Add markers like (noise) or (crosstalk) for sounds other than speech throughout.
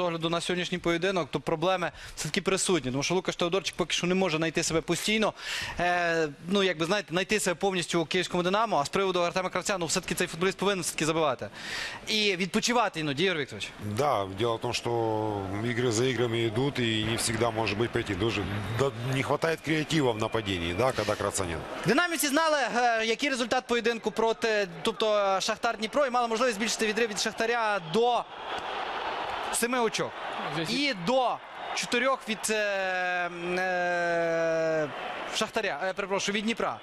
з огляду на сьогоднішній поєдинок, то проблеми все-таки присутні. Тому що Лукаш Теодорчик поки що не може знайти себе постійно. Е, ну, як би знаєте, знайти себе повністю у київському Динамо. А з приводу Артема Кравця, ну все-таки цей футболіст повинен все-таки забивати. І відпочивати іноді, Ігор Вікторович. Да, дело в том, что игры за играми идут, и не всегда может быть пойти. Даже да, не хватает креатива в нападении, да, когда Кравца нет. Динамівці знали, е, який результат поєдинку проти, тобто Шахтар Дніпро, і мали можливість збільшити відрив від Шахтаря до семи очок. І до чотирьох від е, е, Шахтаря, е, перепрошую, від Дніпра.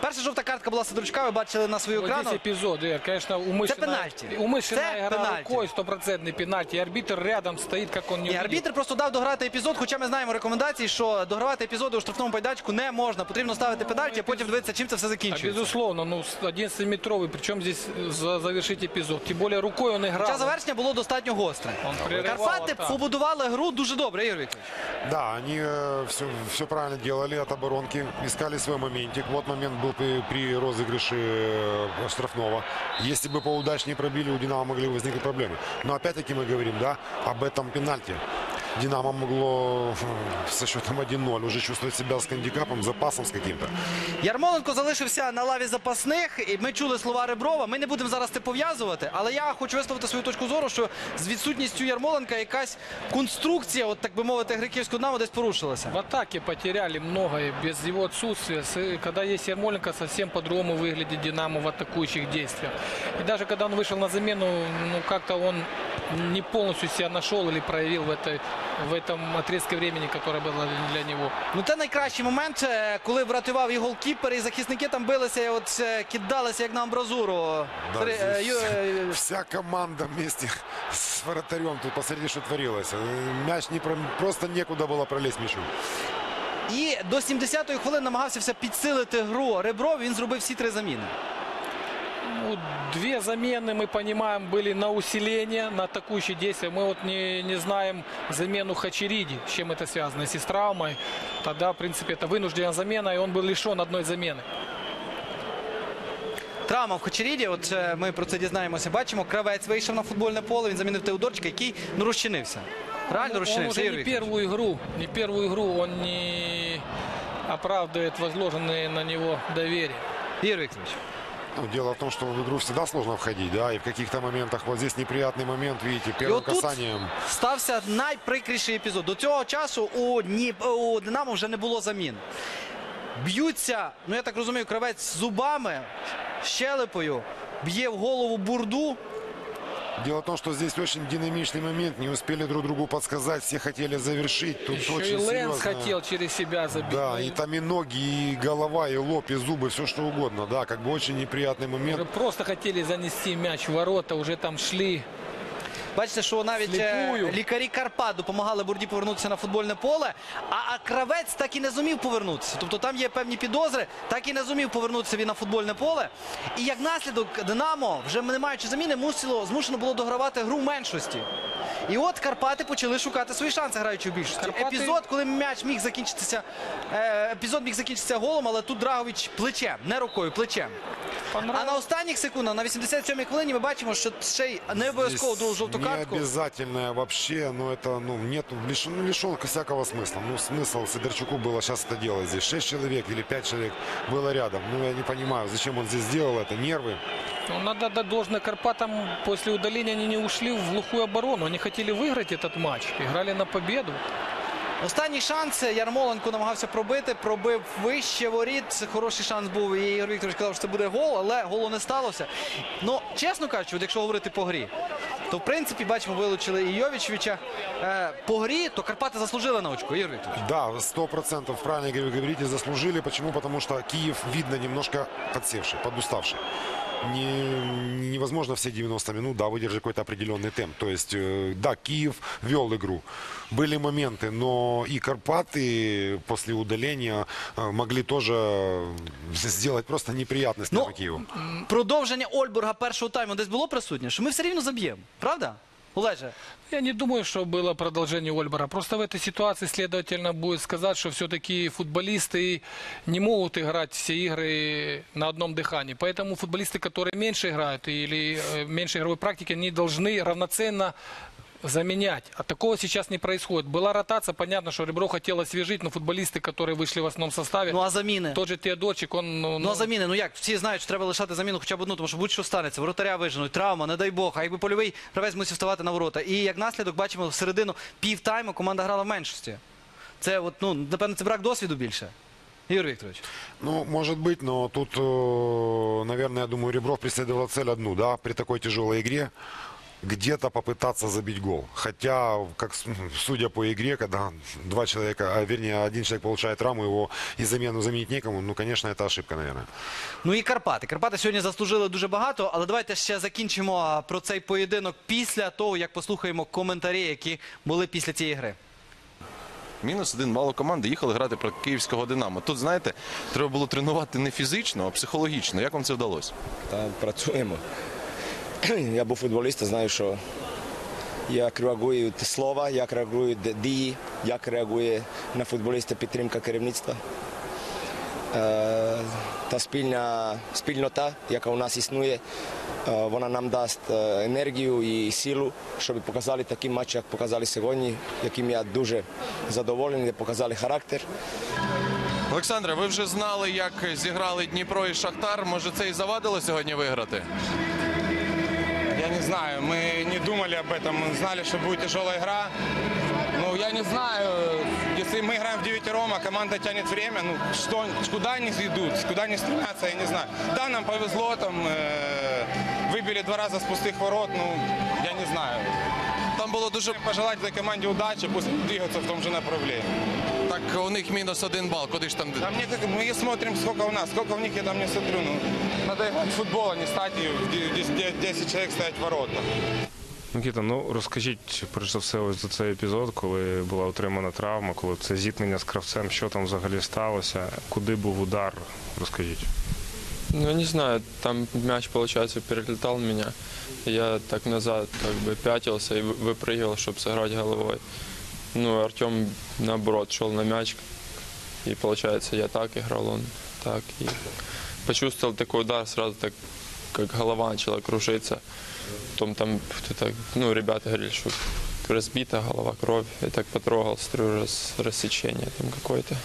Перша жовта картка була Сидорчука, ви бачили на свою Вот екрану. здесь эпизод, Ир, конечно, умышленная, пенальти. умышленная Это игра пенальти. рукой, стопроцентный пенальти. И арбитр рядом стоит, как он не Ні, увидел. арбітр просто дав дограти епізод, хоча ми знаємо рекомендації, що догравати епізоди у штрафному майданчику не можна. Потрібно ставити педальті, а потім дивитися, чим це все А закінчується. безусловно, ну, с- 11-метровый, причем здесь за- завершить эпизод. Тем более рукой он играл. Час завершення було достатньо гостре. Он прерывал Карпати атаку. побудували гру дуже добре, Ігор Вікторович. Да, они все, все правильно делали от оборонки, искали свой моментик. Вот момент был при, при розыгрыше э, штрафного. Если бы поудачнее пробили, у Динамо могли возникнуть проблемы. Но опять-таки мы говорим, да, об этом пенальти. Динамо могло э, со счетом 1-0 уже чувствовать себя с гандикапом, запасом с каким-то. Ярмоленко залишився на лаві запасних, і ми чули слова Реброва. Ми не будемо зараз це пов'язувати, але я хочу висловити свою точку зору, що з відсутністю Ярмоленка якась конструкція, от так би мовити, греківського Динамо десь порушилася. В атаке потеряли многое без его отсутствия. С- Когда есть Ермоленко, совсем по-другому выглядит Динамо в атакующих действиях. И даже когда он вышел на замену, ну как-то он не полностью себя нашел или проявил в, этой, в этом отрезке времени, которое было для него. Ну, це найкращий момент, е, коли врятував і голкіпер, і захисники там билися, і от е, кидалися як на амбразуру. Да, Сери- е, здесь Ю- е, (laughs) Вся команда вместе (laughs) с вратарем. Тут посмотрите, что творилось. Э, Мяч не про- просто некуда было пролезть мячу. І до 70-ї хвилини намагався все підсилити гру. Ребров він зробив всі три заміни. Ну, две замены, мы понимаем, были на усиление, на атакующие действия. Мы вот не, не знаем замену Хачериди, с чем это связано. Если с травмой, тогда, в принципе, это вынужденная замена, и он был лишен одной замены. Травма в Хачеріді, от е, ми про це дізнаємося. Бачимо, кравець вийшов на футбольне поле, він замінив Теодорчика, який ну розчинився. Реально Ну, он розчинився. уже Ігор не Вікторович. первую игру, не первую игру он не оправдывает возложенное на него доверие. Ігор Вікторович. Ну, дело в том, что в игру всегда сложно входить, да, и в каких-то моментах, вот здесь неприятный момент, видите, І первым отут касанием. стався найприкріший епізод. До цього часу у, у Динамо вже не було замін. Б'ються, ну я так розумію, кравець зубами, щелепою, б'є в голову бурду. Дело в том, что здесь очень динамичный момент, не успели друг другу подсказать, все хотели завершить, тут Еще и очень Лэнс серьезно. хотел через себя забить. Да, Ну, и там и ноги, и голова, и лоб, и зубы, все что угодно, да, как бы очень неприятный момент. уже просто хотели занести мяч в ворота, уже там шли. Бачите, що навіть е, Сліпую. лікарі Карпат допомагали Бурді повернутися на футбольне поле, а, кравець так і не зумів повернутися. Тобто там є певні підозри, так і не зумів повернутися він на футбольне поле. І як наслідок Динамо, вже не маючи заміни, мусило, змушено було догравати гру меншості. І от Карпати почали шукати свої шанси, граючи в більшості. Карпати- Епізод, коли м'яч міг закінчитися, е, епізод міг закінчитися голом, але тут Драгович плечем, не рукою, плечем. А на Понравилось. останніх секундах, на 87-й хвилині, ми бачимо, що ще й не обов'язково другу жовту не картку. обязательное вообще, но это, ну, нет, лишен, ну, лишен всякого смысла. Ну, смысл Сидорчуку было сейчас это делать здесь. Шесть человек или пять человек было рядом. Ну, я не понимаю, зачем он здесь сделал это, нервы. Ну, надо отдать должное Карпатам. После удаления они не ушли в глухую оборону. Они хотели выиграть этот матч. Играли на победу. Останній шанс Ярмоленко намагався пробити, пробив вище воріт. Хороший шанс був. І Ігор Вікторович казав, що це буде гол, але голу не сталося. Ну, чесно кажучи, от якщо говорити по грі, то в принципі бачимо, вилучили і Йовічевича. Е, по грі, то Карпати заслужили на очко, Ігор Вікторович. Да, сто процентов правильно говорите, заслужили. Почему? Потому что Киев, видно, немножко подсевший, подуставший Не- невозможно все 90 минут, да, выдержать какой-то определенный темп. То есть, э, да, Киев вел игру. Были моменты, но и Карпаты после удаления э, могли тоже э, сделать просто неприятность Ну, для Киеву. Продовження Ольбурга першого тайму десь було присутнє, що ми все рівно заб'ємо. Правда? Олеже? Я не думаю, что было продолжение Ольбора. Просто в этой ситуации следовательно будет сказать, что все-таки футболисты не могут играть все игры на одном дыхании. Поэтому футболисты, которые меньше играют или э, меньше игровой практики, они должны равноценно заменять. А такого сейчас не происходит. Была ротация, понятно, что Ребро хотел освежить, но футболисты, которые вышли в основном составе, Ну а заміни? тот же Теодорчик, он... Ну, Ну а заміни, ну як, всі знають, що треба лишати заміну хоча б одну, тому що будь-що станеться. Воротаря виженуть, травма, не дай Бог. А якби польовий гравець мусив вставати на ворота. І як наслідок бачимо в середину півтайму команда грала в меншості. Це от, ну, напевно, це брак досвіду більше. Ігор Вікторович. Ну, может быть, но тут, э, наверное, я думаю, Ребров преследовал цель одну, да, при такой тяжелой игре где-то попытаться забить гол. Хотя, как судя по игре, когда два человека, а вернее, один человек получает травму, его и замену заменить некому, ну, конечно, это ошибка, наверное. Ну і Карпати. Карпати сьогодні заслужили дуже багато, але давайте ще закінчимо про цей поєдинок після того, як послухаємо коментарі, які були після цієї гри. Мінус один бал у команди. Їхали грати проти київського Динамо. Тут, знаєте, треба було тренувати не фізично, а психологічно. Як вам це вдалося? Та працюємо. (clears throat) Я був футболістом, знаю, що як реагують слова, як реагують дії, як реагує на футболіста підтримка керівництва. Е, Та спільна спільнота, яка у нас існує, е, вона нам дасть е, енергію і силу, щоб показали такі матчі, як показали сьогодні, яким я дуже задоволений, де показали характер. Олександре, ви вже знали, як зіграли Дніпро і Шахтар. Може, це і завадило сьогодні виграти? Я не знаю, мы не думали об этом, мы знали, что будет тяжелая игра. Ну, я не знаю, если мы играем в девятером, а команда тянет время, ну, что, куда они идут, куда они стремятся, я не знаю. Да, нам повезло, там, э, выбили два раза с пустых ворот, ну, я не знаю. Там було дуже Пожелать этой команде удачи, пусть двигаться в том же направлении. так. У них мінус один бал. Куди ж там? А мне как, мы смотрим, сколько у нас, сколько у них, я там не смотрю. Ну, надо играть в футбол, а не стать и 10, 10 человек стоять в воротах. Микита, ну розкажіть перш за все ось за цей епізод, коли була отримана травма, коли це зіткнення з кравцем, що там взагалі сталося, куди був удар, розкажіть. Ну, не знаю, там мяч, получается, перелетал меня. и Я так назад как бы пятился и вы- выпрыгивал, чтобы сыграть головой. Ну, Артем, наоборот, шел на мяч. И, получается, я так играл, он так. И почувствовал такой удар, сразу так, как голова начала кружиться. Потом там кто-то, ну, ребята говорили, что разбита голова, кровь. Я так потрогал, смотрю, раз, рассечение там какое-то.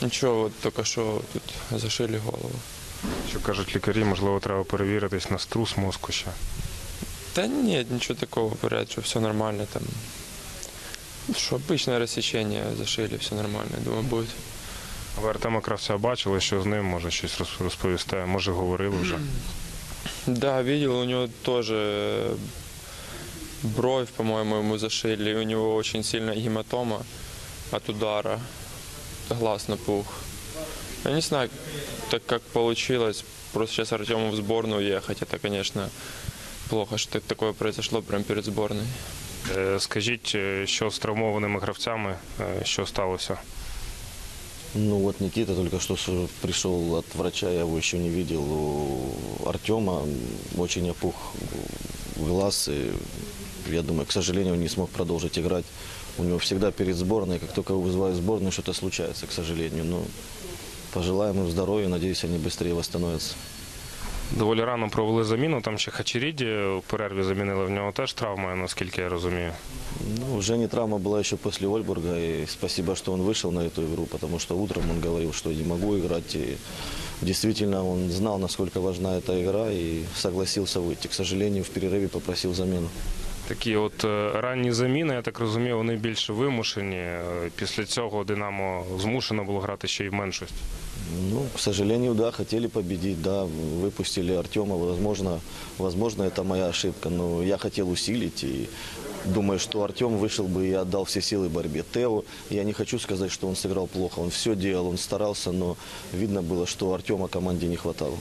Ничего, вот только что тут зашили голову. Що кажуть лікарі, можливо, треба перевіритись на струс мозку ще. Да нет, ничего такого, что все нормально там. Что обычное рассечение зашили, все нормально, думаю, будет. А ви Артема Кравця бачили, що з ним може щось роз- розповісти, може говорили вже. (clears throat) Да, видел, у него тоже бровь, по-моему, ему зашили, у него очень сильная гематома от удара, глаз напух. Я не знаю, так как получилось, просто сейчас Артему в сборную ехать, это, конечно, плохо, что такое произошло прямо перед сборной. Е, Скажіть, що з травмованими гравцями, що сталося? Ну вот Никита только что пришел от врача, я его еще не видел. У Артема очень опух глаз, и я думаю, к сожалению, он не смог продолжить играть. У него всегда перед сборной, как только его вызывают сборную, что-то случается, к сожалению. Но пожелаем им здоровья, надеюсь, они быстрее восстановятся. Доволі рано провели заміну, там ще Хачеріді в перерві замінили, в нього теж травма, наскільки я розумію. Ну, уже не травма была еще после Ольбурга, и спасибо, что он вышел на эту игру, потому что утром он говорил, что не могу играть, и действительно он знал, насколько важна эта игра, и согласился выйти. К сожалению, в перерыве попросил замену. Такі от е, ранні заміни, я так розумію, вони більше вимушені. Е, Після цього Динамо змушено було грати ще й в меншості. Ну, к сожалению, да, хотели победить, да, выпустили Артема, возможно, возможно, это моя ошибка, но я хотел усилить и думаю, что Артем вышел бы и отдал все силы борьбе. Тео, я не хочу сказать, что он сыграл плохо, он все делал, он старался, но видно было, что Артема команде не хватало.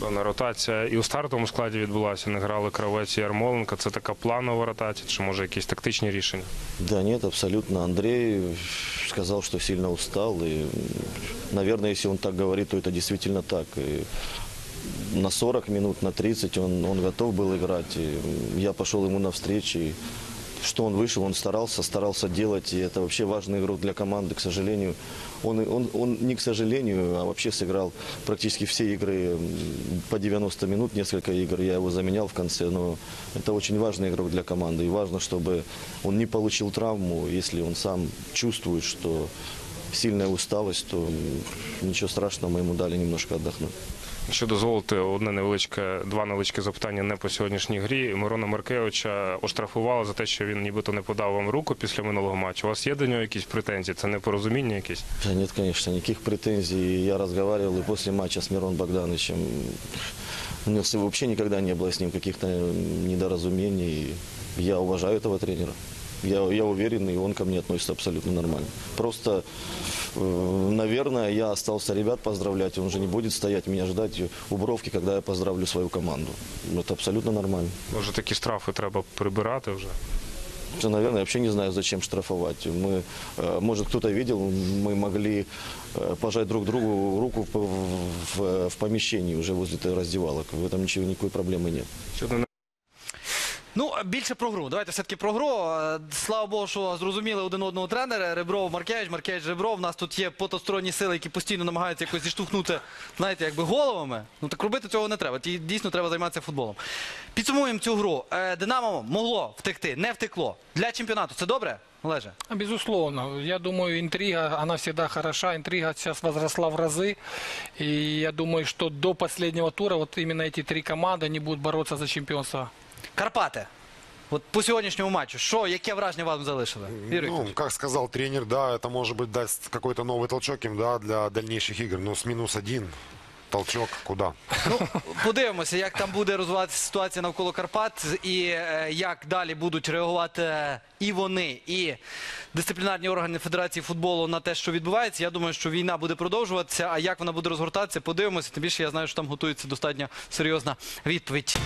Певна ротація і у стартовому складі відбулася. Не грали Кравець і Ярмоленко. Це така планова ротація, чи може якісь тактичні рішення? Да нет, абсолютно. Андрей сказал, что сильно устал. И, наверное, если он так говорит, то это действительно так. И на 40 минут, на 30 он, он готов был играть. И я пошел ему навстречу. И что он вышел, он старался, старался делать, и это вообще важный игрок для команды, к сожалению. Он, он, он не к сожалению, а вообще сыграл практически все игры м, по 90 минут, несколько игр я его заменял в конце, но это очень важный игрок для команды, и важно, чтобы он не получил травму, если он сам чувствует, что сильная усталость, то м, ничего страшного, мы ему дали немножко отдохнуть. Якщо дозволите одне невеличке, два невеличкі запитання не по сьогоднішній грі. Мирона Маркевича оштрафували за те, що він нібито не подав вам руку після минулого матчу. У вас є до нього якісь претензії? Це непорозуміння якісь? Да нет, конечно, никаких претензий. Я разговаривал и после матча с Мирон Богдановичем. У нас вообще никогда не было с ним каких-то недоразумений. Я уважаю этого тренера. Я, я уверен, и он ко мне относится абсолютно нормально. Просто, э, наверное, я остался ребят поздравлять. Он же не будет стоять меня ждать у бровки, когда я поздравлю свою команду. Это абсолютно нормально. Може, такі штрафи треба прибирати вже? Что, наверное, я вообще не знаю, зачем штрафовать. Мы, э, может, кто-то видел, мы могли э, пожать друг другу руку в, в- в помещении уже возле раздевалок. В этом ничего, никакой проблемы нет. Щодо Ну, більше про гру. Давайте все-таки про гру. Е, Слава Богу, що зрозуміли один одного тренера. Ребров Маркевич, Маркевич Ребров. У нас тут є потосторонні сили, які постійно намагаються якось зіштовхнути, знаєте, якби головами. Ну так робити цього не треба. Ті дійсно треба займатися футболом. Підсумуємо цю гру. Е, Динамо могло втекти, не втекло. Для чемпіонату це добре, Олеже? А, Безусловно. Я думаю, интрига, она всегда хороша. Интрига сейчас возросла в разы. И я думаю, что до последнего тура вот именно эти три команды, они будут бороться за чемпионство. Карпати. От по сьогоднішньому матчу, що, яке враження вам залишили? Юрій Ну, Вікторович? как сказал тренер, да, это может быть даст какой-то новый толчок им, да, для дальнейших игр. Но с минус один толчок куда? Ну, подивимося, як там буде розвиватися ситуація навколо Карпат і е, як далі будуть реагувати е, і вони, і дисциплінарні органи Федерації футболу на те, що відбувається. Я думаю, що війна буде продовжуватися. А як вона буде розгортатися, подивимося. Тим більше я знаю, що там готується достатньо серйозна відповідь.